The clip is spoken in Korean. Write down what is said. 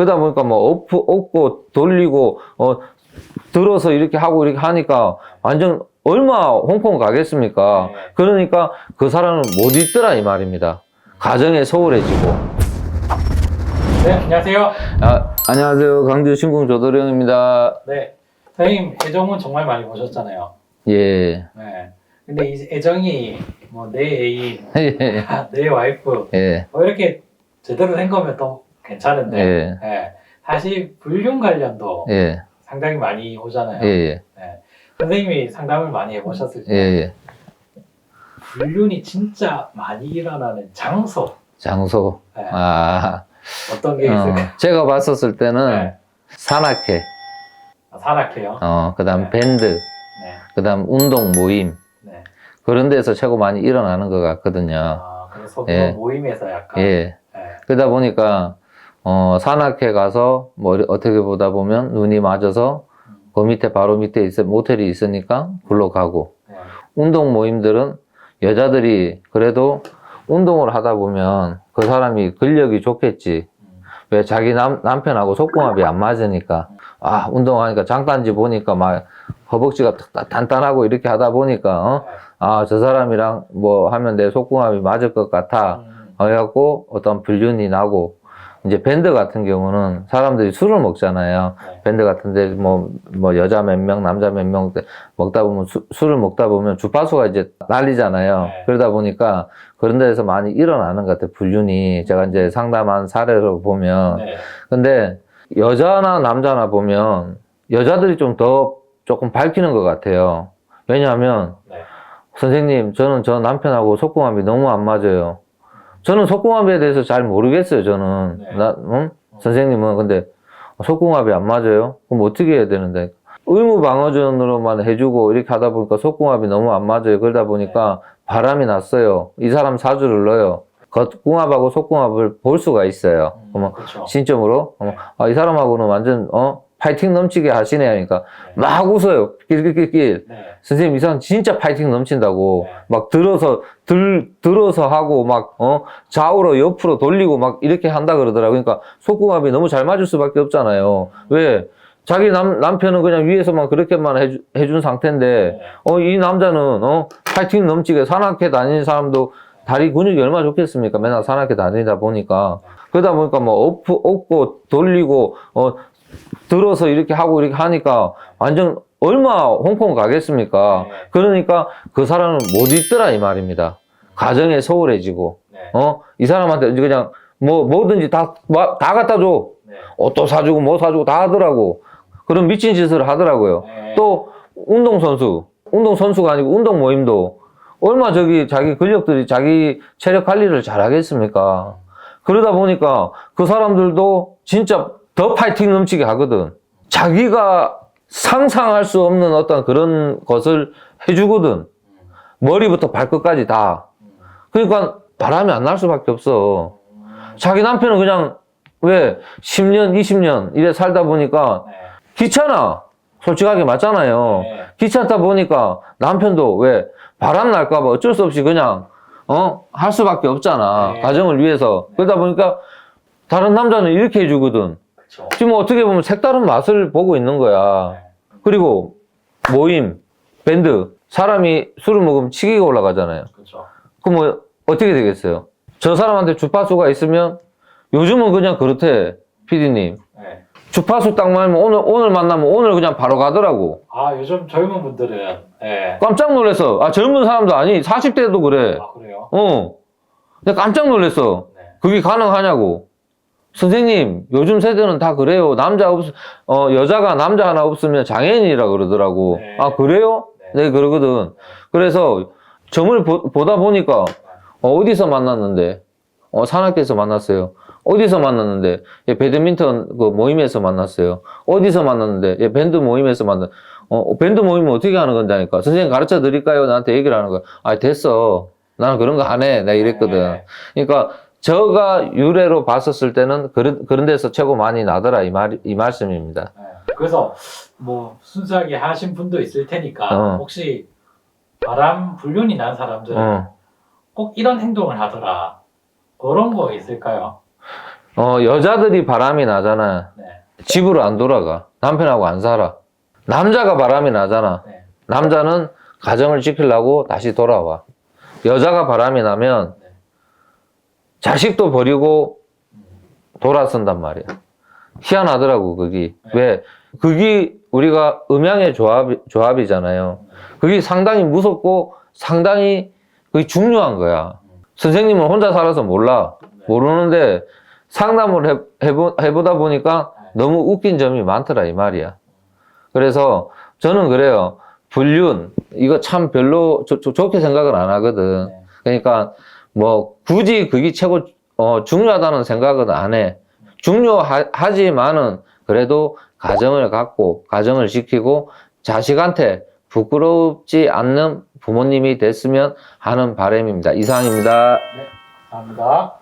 그러다 보니까 뭐 엎, 엎고 돌리고 어 들어서 이렇게 하고 이렇게 하니까 완전 얼마 홍콩 가겠습니까? 네. 그러니까 그 사람은 못 있더라 이 말입니다. 가정에 소홀해지고. 네, 안녕하세요. 아, 안녕하세요. 강주 신궁 조도령입니다. 네, 선생님 애정은 정말 많이 보셨잖아요. 예. 네. 근데 이 애정이 뭐 내 애인, 예. 내 와이프 예. 뭐 이렇게 제대로 된 거면 또 괜찮은데 예. 네. 사실 불륜 관련도 예. 상당히 많이 오잖아요. 예. 예. 네. 선생님이 상담을 많이 해보셨을 때 예. 예. 불륜이 진짜 많이 일어나는 장소 장소. 네. 아. 어떤 게 어, 있을까요? 제가 봤었을 때는 네. 산악회, 아, 산악회요. 어, 그 다음 네. 밴드, 네. 그 다음 운동 모임, 네. 그런 데서 최고 많이 일어나는 것 같거든요. 아, 그래서 그 예. 모임에서 약간 예. 네. 그러다 보니까, 어, 산악회 가서, 뭐, 어떻게 보다 보면 눈이 맞아서, 그 밑에, 바로 밑에 있어, 모텔이 있으니까, 굴러 가고, 네. 운동 모임들은 여자들이 그래도 운동을 하다 보면 그 사람이 근력이 좋겠지. 음. 왜 자기 남, 남편하고 속궁합이 안 맞으니까. 아, 운동하니까 장단지 보니까 막 허벅지가 딱 단단하고 이렇게 하다 보니까, 어? 아, 저 사람이랑 뭐 하면 내 속궁합이 맞을 것 같아. 음. 그래갖고 어떤 불륜이 나고, 이제 밴드 같은 경우는 사람들이 술을 먹잖아요. 네. 밴드 같은데 뭐, 뭐 여자 몇 명, 남자 몇 명 먹다 보면 수- 술을 먹다 보면 주파수가 이제 날리잖아요. 네. 그러다 보니까 그런 데서 많이 일어나는 것 같아요. 불륜이. 제가 이제 상담한 사례로 보면. 네. 근데 여자나 남자나 보면 여자들이 좀 더 조금 밝히는 것 같아요. 왜냐하면 네. 선생님, 저는 저 남편하고 속궁합이 너무 안 맞아요. 저는 속궁합에 대해서 잘 모르겠어요, 저는. 네. 나, 응? 선생님은 근데 속궁합이 안 맞아요? 그럼 어떻게 해야 되는데? 의무 방어전으로만 해주고 이렇게 하다 보니까 속궁합이 너무 안 맞아요. 그러다 보니까 바람이 났어요. 이 사람 사주를 넣어요. 겉궁합하고 속궁합을 볼 수가 있어요. 음, 그러면 그렇죠. 신점으로 네. 아, 이 사람하고는 완전 어 파이팅 넘치게 하시네 하니까 네. 막 웃어요. 낄낄낄낄. 네. 선생님 이 사람 진짜 파이팅 넘친다고 네. 막 들어서 들 들어서 하고 막 어 좌우로 옆으로 돌리고 막 이렇게 한다 그러더라고. 그러니까 속궁합이 너무 잘 맞을 수밖에 없잖아요. 왜 자기 남 남편은 그냥 위에서만 그렇게만 해주, 해준 상태인데 네. 어이 남자는 어 파이팅 넘치게 산악회 다니는 사람도 다리 근육이 얼마나 좋겠습니까? 맨날 산악회 다니다 보니까 그러다 보니까 뭐 엎고, 엎고 돌리고 어 들어서 이렇게 하고 이렇게 하니까 완전 얼마 홍콩 가겠습니까? 네. 그러니까 그 사람은 못 있더라 이 말입니다. 가정에 소홀해지고 네. 어이 사람한테 이제 그냥 뭐 뭐든지 다다 갖다 줘 네. 옷도 사주고 뭐 사주고 다 하더라고 그런 미친 짓을 하더라고요. 네. 또 운동 선수, 운동 선수가 아니고 운동 모임도 얼마 저기 자기 근력들이 자기 체력 관리를 잘 하겠습니까? 그러다 보니까 그 사람들도 진짜 더 파이팅 넘치게 하거든. 자기가 상상할 수 없는 어떤 그런 것을 해주거든. 머리부터 발끝까지 다. 그러니까 바람이 안 날 수밖에 없어. 자기 남편은 그냥 왜 10년, 20년 이래 살다 보니까 네. 귀찮아. 솔직하게 맞잖아요. 네. 귀찮다 보니까 남편도 왜 바람 날까봐 어쩔 수 없이 그냥 어 할 수밖에 없잖아. 네. 가정을 위해서. 그러다 보니까 다른 남자는 이렇게 해주거든. 그렇죠. 지금 어떻게 보면 색다른 맛을 보고 있는 거야. 네. 그리고 모임, 밴드 사람이 술을 먹으면 치기가 올라가잖아요. 그렇죠. 그럼 뭐 어떻게 되겠어요? 저 사람한테 주파수가 있으면 요즘은 그냥 그렇대. 피디님. 네. 주파수 딱 말면 오늘 오늘 만나면 오늘 그냥 바로 가더라고. 아 요즘 젊은 분들은 네. 깜짝 놀랐어. 아 젊은 사람도 아니 40대도 그래. 아 그래요? 어. 내가 깜짝 놀랐어. 네. 그게 가능하냐고. 선생님, 요즘 세대는 다 그래요. 남자 없, 어, 여자가 남자 하나 없으면 장애인이라 그러더라고. 네. 아, 그래요? 네. 네, 그러거든. 그래서 점을 보, 다 보니까, 어, 어디서 만났는데? 어, 산악회에서 만났어요. 어디서 만났는데? 예, 배드민턴 그 모임에서 만났어요. 어디서 만났는데? 예, 밴드 모임에서 만났, 어, 밴드 모임은 어떻게 하는 건다니까? 선생님 가르쳐 드릴까요? 나한테 얘기를 하는 거야. 아, 됐어. 나는 그런 거 안 해. 내가 이랬거든. 네. 그러니까 저가 유래로 봤었을 때는 그런, 그런 데서 최고 많이 나더라. 이 말, 이 말씀입니다. 네. 그래서 뭐 순수하게 하신 분도 있을 테니까 어. 혹시 바람 불륜이 난 사람들은 어. 꼭 이런 행동을 하더라 그런 거 있을까요? 어, 여자들이 바람이 나잖아. 네. 집으로 안 돌아가. 남편하고 안 살아. 남자가 바람이 나잖아. 네. 남자는 가정을 지키려고 다시 돌아와. 여자가 바람이 나면 네. 자식도 버리고 돌아선단 말이야. 희한하더라고, 그게. 네. 왜? 그게 우리가 음양의 조합, 조합이잖아요. 그게 상당히 무섭고 상당히 그게 중요한 거야. 선생님은 혼자 살아서 몰라. 모르는데 상담을 해, 해보, 해보다 보니까 너무 웃긴 점이 많더라, 이 말이야. 그래서 저는 그래요. 불륜, 이거 참 별로 좋- 좋- 좋게 생각을 안 하거든. 네. 그러니까 뭐 굳이 그게 최고 어, 중요하다는 생각은 안 해. 중요하지만은 그래도 가정을 갖고 가정을 지키고 자식한테 부끄럽지 않는 부모님이 됐으면 하는 바람입니다. 이상입니다. 감사합니다.